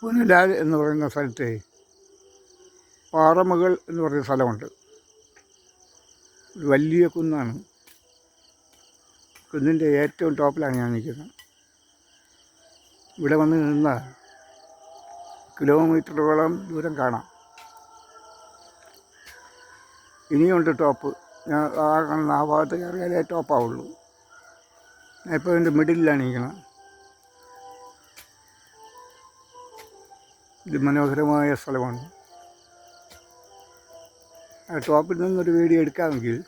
പുനലാൽ എന്ന് പറയുന്ന സ്ഥലത്ത് പാറമകൾ എന്ന് പറയുന്ന സ്ഥലമുണ്ട്. ഒരു വലിയ കുന്നാണ്. കുന്നിന്റെ ഏറ്റവും ടോപ്പിലാണ് ഞാൻ നിൽക്കുന്നത്. ഇവിടെ വന്ന് നിന്നാൽ കിലോമീറ്ററോളം ദൂരം കാണാം. ഇനിയുണ്ട് ടോപ്പ്. ഞാൻ ആ കാണുന്ന ആ ഭാഗത്ത് കയറിയാലേ ടോപ്പാവുള്ളൂ. ഞാൻ ഇപ്പോൾ എന്റെ മിഡിലാണ് ഇരിക്കുന്നത് ഇത് മനോഹരമായ സ്ഥലമാണ്. ടോപ്പിൽ നിന്നൊരു വീഡിയോ എടുക്കാമെങ്കിൽ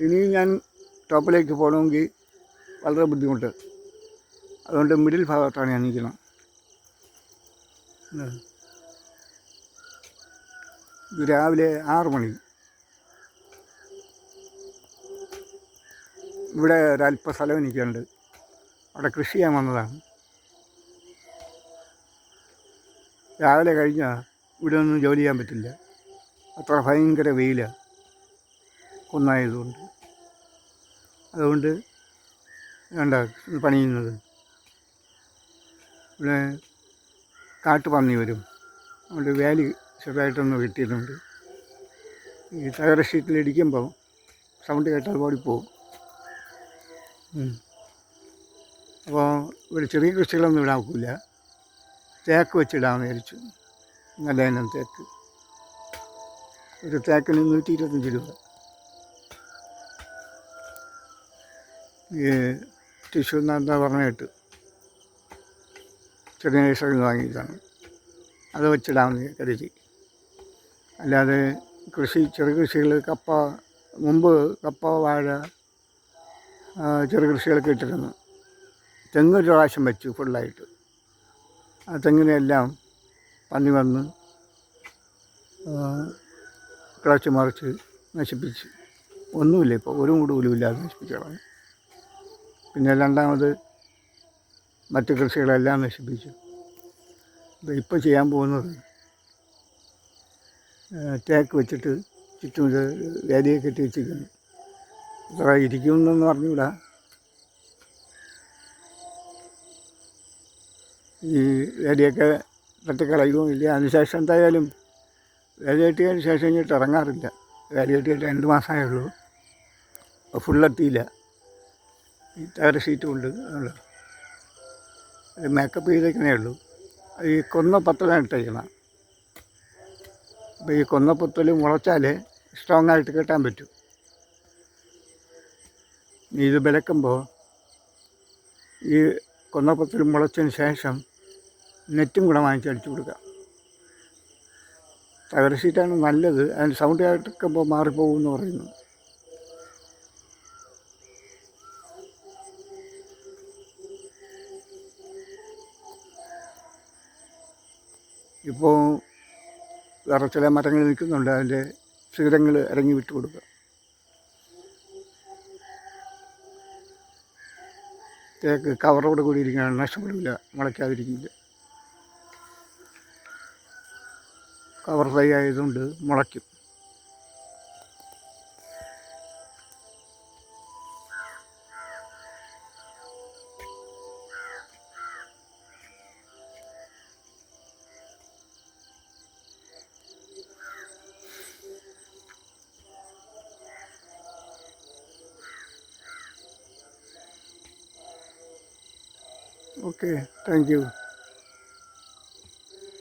ഇനിയും ഞാൻ ടോപ്പിലേക്ക് പോകണമെങ്കിൽ വളരെ ബുദ്ധിമുട്ട്. അതുകൊണ്ട് മിഡിൽ ഭാഗത്താണ് ഞാൻ നിൽക്കുന്നത്. രാവിലെ ആറ് മണി. ഇവിടെ ഒരല്പ സ്ഥലം എനിക്കുണ്ട്. അവിടെ കൃഷി ചെയ്യാൻ വന്നതാണ്. രാവിലെ കഴിഞ്ഞാൽ ഇവിടെ ഒന്നും ജോലി ചെയ്യാൻ പറ്റില്ല. അത്ര ഭയങ്കര വെയിലാണ് ഒന്നായതുകൊണ്ട്. അതുകൊണ്ട് വേണ്ട പണിയുന്നത്. ഇവിടെ കാട്ടുപന്നി വരും. അതുകൊണ്ട് വേലി ചെറുതായിട്ടൊന്ന് കിട്ടിയിട്ടുണ്ട് ഈ തകര ഷീറ്റിൽ ഇടിക്കുമ്പോൾ സൗണ്ട് കേട്ടാൽ ഓടിപ്പോവും. ഉം. അപ്പോൾ ഇവിടെ ചെറിയ കൃഷികളൊന്നും ഇവിടെ ഒക്കില്ല തേക്ക് വെച്ചിടാമെന്ന് വിചാരിച്ചു. നല്ല ഇനം തേക്ക്. ഒരു തേക്കിന് നൂറ്റി ഇരുപത്തഞ്ച് രൂപ. ഈ ടിഷ്യൂ എന്താ പറഞ്ഞിട്ട് ചെറിയ നഴ്സറിയിൽ നിന്ന് വാങ്ങിയതാണ്. അത് വെച്ചിടാമെന്ന് കരുതി. അല്ലാതെ കൃഷി ചെറു കൃഷികൾ കപ്പ മുമ്പ് കപ്പ വാഴ ചെറുകൃഷികളൊക്കെ ചെറു കൃഷികളൊക്കെ ഇട്ടിരുന്നു. തെങ്ങ് ഒരു പ്രാവശ്യം വെച്ചു ഫുള്ളായിട്ട്. ആ തെങ്ങിനെല്ലാം പന്നി വന്ന് കിളച്ച് മറിച്ച് നശിപ്പിച്ച്. ഒന്നുമില്ല ഇപ്പോൾ ഒരു കൂടുപോലും ഇല്ലാതെ നശിപ്പിച്ച് കളഞ്ഞു പിന്നെ രണ്ടാമത് മറ്റ് കൃഷികളെല്ലാം നശിപ്പിച്ചു. ഇപ്പോൾ ചെയ്യാൻ പോകുന്നത് തേക്ക് വെച്ചിട്ട് ചുറ്റും വേദിയെ കെട്ടി വെച്ചിരിക്കുന്നു. ഇത്ര ഇരിക്കുന്നെന്ന് അറിഞ്ഞൂടാ. ഈ വേലിയൊക്കെ തട്ടിക്കളയുമോ ഇല്ല. അതിനുശേഷം എന്തായാലും വേല കെട്ടിയതിന് ശേഷം ഇങ്ങോട്ട് ഇറങ്ങാറില്ല. വേല കെട്ടിയിട്ട് രണ്ട് മാസമായേ ഉള്ളൂ അപ്പോൾ ഫുള്ളെത്തിയില്ല ഈ ടയർ ഷീറ്റ് കൊണ്ട് മേക്കപ്പ് ചെയ്തേക്കണേ ഉള്ളൂ. ഈ കൊന്ന പത്തലാണ് ഇട്ടേക്കണം. അപ്പോൾ ഈ കൊന്ന പത്തൽ മുളച്ചാൽ സ്ട്രോങ് ആയിട്ട് കെട്ടാൻ പറ്റും. ഇത് വിലക്കുമ്പോൾ ഈ കൊന്നപ്പത്തിൽ മുളച്ചതിന് ശേഷം നെറ്റും കൂടെ വാങ്ങിച്ചടിച്ചു കൊടുക്കുക. തകര ഷീറ്റാണ് നല്ലത്. അതിന് സൗണ്ട് കേൾക്കുമ്പോൾ മാറിപ്പോകും എന്ന് പറയുന്നു. ഇപ്പോൾ വേറെ ചില മരങ്ങൾ നിൽക്കുന്നുണ്ട്. അതിന്റെ ശിഖരങ്ങൾ ഇറങ്ങി വിട്ടു കൊടുക്കുക. തേക്ക് കവറോട് കൂടി ഇരിക്കുകയാണ്. നഷ്ടപ്പെടില്ല മുളയ്ക്കാതിരിക്കില്ല കവർ ഫ്ലൈ ആയതുകൊണ്ട് മുളയ്ക്കും. Okay thank you